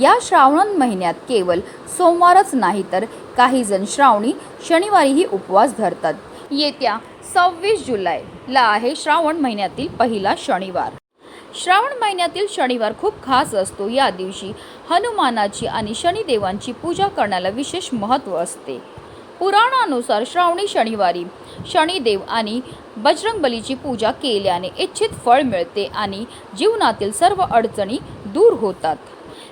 या श्रावण महिन्यात केवळ सोमवारच नाही तर काही जण श्रावणी शनिवारीही उपवास धरतात. येत्या सव्वीस जुलैला आहे श्रावण महिन्यातील पहिला शनिवार. श्रावण महिन्यातील शनिवार खूप खास असतो. या दिवशी हनुमानाची आणि शनिदेवांची पूजा करण्याला विशेष महत्त्व असते. पुराणानुसार श्रावणी शनिवारी शनिदेव आणि बजरंगबलीची पूजा केल्याने इच्छित फळ मिळते आणि जीवनातील सर्व अडचणी दूर होतात.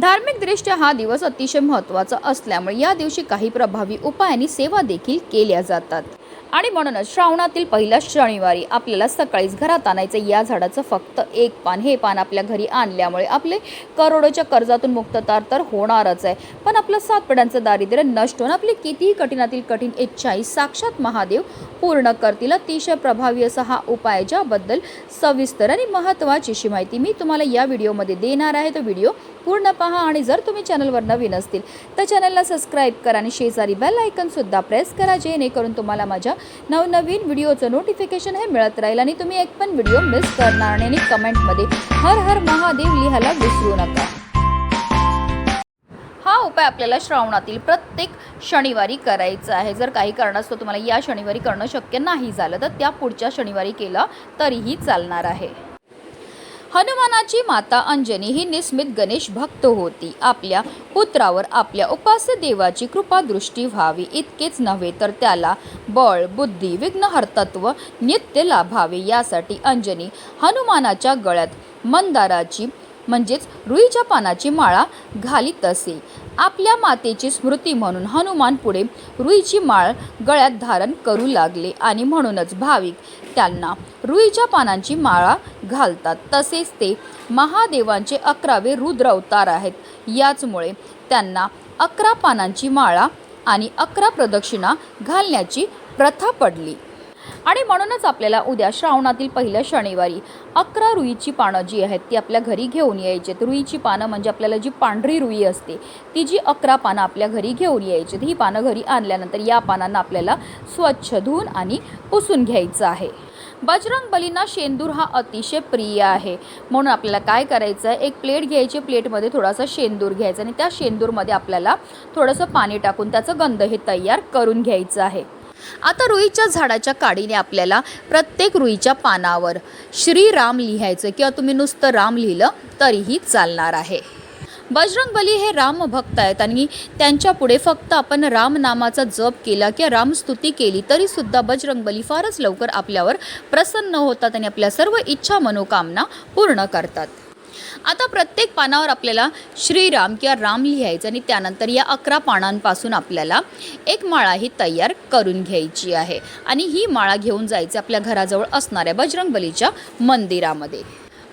धार्मिकदृष्ट्या हा दिवस अतिशय महत्त्वाचा असल्यामुळे या दिवशी काही प्रभावी उपाय आणि सेवा देखील केल्या जातात. आणि म्हणूनच श्रावणातील पहिल्या शनिवारी आपल्याला सकाळीच घरात आणायचं या झाडाचं फक्त एक पान. हे पान आपल्या घरी आणल्यामुळे आपले करोडोच्या कर्जातून मुक्तता तर होणारच आहे. पण आपलं सात पिढ्यांचं दारिद्र्य नष्ट होऊन आपली कितीही कठीणातील कठीण इच्छाही साक्षात महादेव पूर्ण करतील. अतिशय प्रभावी असा हा उपाय ज्याबद्दल सविस्तर आणि महत्त्वाची अशी माहिती मी तुम्हाला या व्हिडिओमध्ये देणार आहे. तो व्हिडिओ पूर्ण पहा आणि जर तुम्ही चॅनलवर नवीन असतील तर चॅनलला सबस्क्राईब करा आणि शेजारी बेल आयकनसुद्धा प्रेस करा जेणेकरून तुम्हाला माझ्या नवनवीन व्हिडिओचं नोटिफिकेशन हे मिळत राहील आणि तुम्ही एक पण व्हिडिओ मिस करणार नाही आणि कमेंटमध्ये हर हर महादेव लिहायला विसरू नका. हा उपाय आपल्याला श्रावणातील प्रत्येक शनिवारी करायचा आहे. जर काही कारणास्तव तुम्हाला या शनिवारी करणं शक्य नाही झालं तर त्या पुढच्या शनिवारी केलं तरीही चालणार आहे. हनुमानाची माता अंजनी ही निस्मित गणेश भक्त होती. आपल्या पुत्रावर आपल्या उपास्य देवाची कृपा दृष्टी व्हावी. इतकेच नव्हे तर त्याला बळ बुद्धी विघ्नहर्तत्व नित्य लाभावे. यासाठी अंजनी हनुमानाच्या गळ्यात मंदाराची म्हणजेच रुईच्या पानाची माळा घालीत असे. आपल्या मातेची स्मृती म्हणून हनुमान पुढे रुईची माळ गळ्यात धारण करू लागले आणि म्हणूनच भाविक त्यांना रुईच्या पानांची माळा घालतात. तसेच ते महादेवांचे अकरावे रुद्र अवतार आहेत. याचमुळे त्यांना अकरा पानांची माळा आणि अकरा प्रदक्षिणा घालण्याची प्रथा पडली. आणि म्हणूनच आपल्याला उद्या श्रावणातील पहिल्या शनिवारी अकरा रुईची पानं जी आहेत ती आपल्या घरी घेऊन यायची आहेत रुईची पानं म्हणजे आपल्याला जी पांढरी रुई असते ती जी अकरा पानं आपल्या घरी घेऊन यायची ही पानं घरी आणल्यानंतर या पानांना आपल्याला स्वच्छ धुवून आणि पुसून घ्यायचं आहे. बजरंग बलींना शेंदूर हा अतिशय प्रिय आहे. म्हणून आपल्याला काय करायचं आहे एक प्लेट घ्यायची प्लेटमध्ये थोडासा शेंदूर घ्यायचा आणि त्या शेंदूरमध्ये आपल्याला थोडंसं पाणी टाकून त्याचं गंध हे तयार करून घ्यायचं आहे. आता रुईच्या झाडाच्या काडीने आपल्याला प्रत्येक रुईच्या पानावर श्रीराम लिहायचं किंवा तुम्ही नुसतं राम लिहिलं तरीही चालणार आहे. बजरंगबली हे रामभक्त आहेत आणि त्यांच्या पुढे फक्त आपण राम नामाचा जप केला किंवा रामस्तुती केली तरी सुद्धा बजरंगबली फारच लवकर आपल्यावर प्रसन्न होतात आणि आपल्या सर्व इच्छा मनोकामना पूर्ण करतात. आता प्रत्येक पानावर आपल्याला श्रीराम किंवा राम लिहायचं आणि त्यानंतर या अकरा पानांपासून आपल्याला एक माळा ही तयार करून घ्यायची आहे. आणि ही माळा घेऊन जायची आपल्या घराजवळ असणाऱ्या बजरंगबलीच्या मंदिरामध्ये.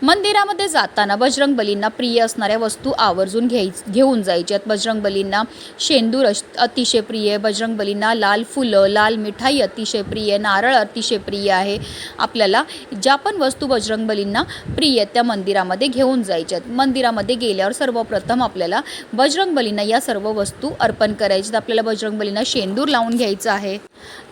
मंदिरामध्ये जाताना बजरंगबलींना प्रिय असणाऱ्या वस्तू आवर्जून घ्याय घेऊन जायच्यात बजरंगबलींना शेंदूर अतिशय प्रिय आहे बजरंगबलींना लाल फुलं लाल मिठाई अतिशय प्रिय आहे नारळ अतिशय प्रिय आहे. आपल्याला ज्या पण वस्तू बजरंगबलींना प्रिय आहेत त्या मंदिरामध्ये घेऊन जायच्यात मंदिरामध्ये गेल्यावर सर्वप्रथम आपल्याला बजरंगबलींना या सर्व वस्तू अर्पण करायच्यात आपल्याला बजरंगबलींना शेंदूर लावून घ्यायचं आहे.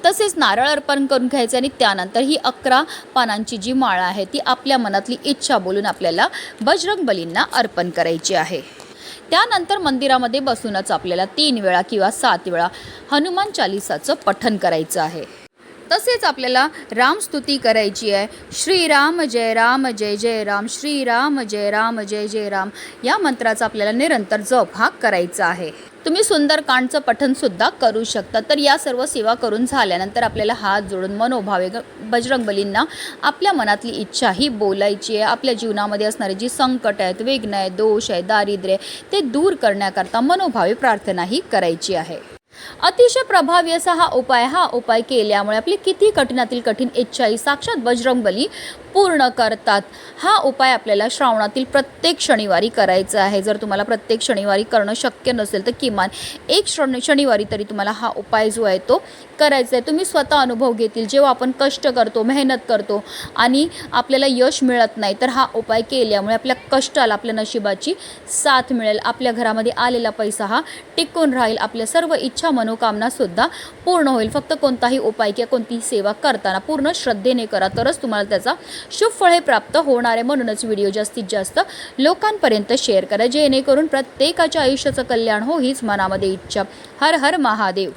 तसेच नारळ अर्पण करून घ्यायचं आणि त्यानंतर ही अकरा पानांची जी माळ आहे ती आपल्या मनातली इच्छा बोलून आपल्याला बजरंगबलींना अर्पण करायची आहे. त्यानंतर मंदिरामध्ये बसूनच आपल्याला तीन वेळा किंवा सात वेळा हनुमान चालिसाचं पठन करायचं आहे. तसेच आपल्याला रामस्तुती करायची आहे. श्रीराम जय राम जय जय राम श्रीराम जय राम जय जय राम या मंत्राचा आपल्याला निरंतर जप हा करायचा आहे. तुम्ही सुंदरकांडचं पठनसुद्धा करू शकता. तर या सर्व सेवा करून झाल्यानंतर आपल्याला हात जोडून मनोभावे बजरंग बजरंगबलींना आपल्या मनातली इच्छा ही बोलायची आहे. आपल्या जीवनामध्ये असणारे जी संकट आहेत विघ्न आहे दोष आहे दारिद्र्य आहे, ते दूर करण्याकरता मनोभावे प्रार्थनाही करायची आहे. अतिशय प्रभावी असा हा उपाय हा उपाय केल्यामुळे आपली किती कठीणातील कठीण इच्छाही साक्षात बजरंगबली पूर्ण करतात. हा उपाय आपल्याला श्रावणातील प्रत्येक शनिवारी करायचा आहे. जर तुम्हाला प्रत्येक शनिवारी करणं शक्य नसेल तर किमान एक शनि शनिवारी तरी तुम्हाला हा उपाय जो आहे तो करायचा आहे. तुम्ही स्वतः अनुभव घेतील. जेव्हा आपण कष्ट करतो मेहनत करतो आणि आपल्याला यश मिळत नाही तर हा उपाय केल्यामुळे आपल्या कष्टाला आपल्या नशिबाची साथ मिळेल. आपल्या घरामध्ये आलेला पैसा हा टिकून राहील. आपल्या सर्व इच्छा मनोकामना सुद्धा पूर्ण होईल. फक्त कोणताही उपाय किंवा कोणतीही सेवा करताना पूर्ण श्रद्धेने करा तरच तुम्हाला त्याचा शुभ फळ हे प्राप्त होणार आहे. म्हणूनच व्हिडिओ जास्तीत जास्त लोकांपर्यंत शेअर करा. जेणेकरून प्रत्येकाच्या आयुष्याचं कल्याण हो हीच मनामध्ये इच्छा. हर हर महादेव.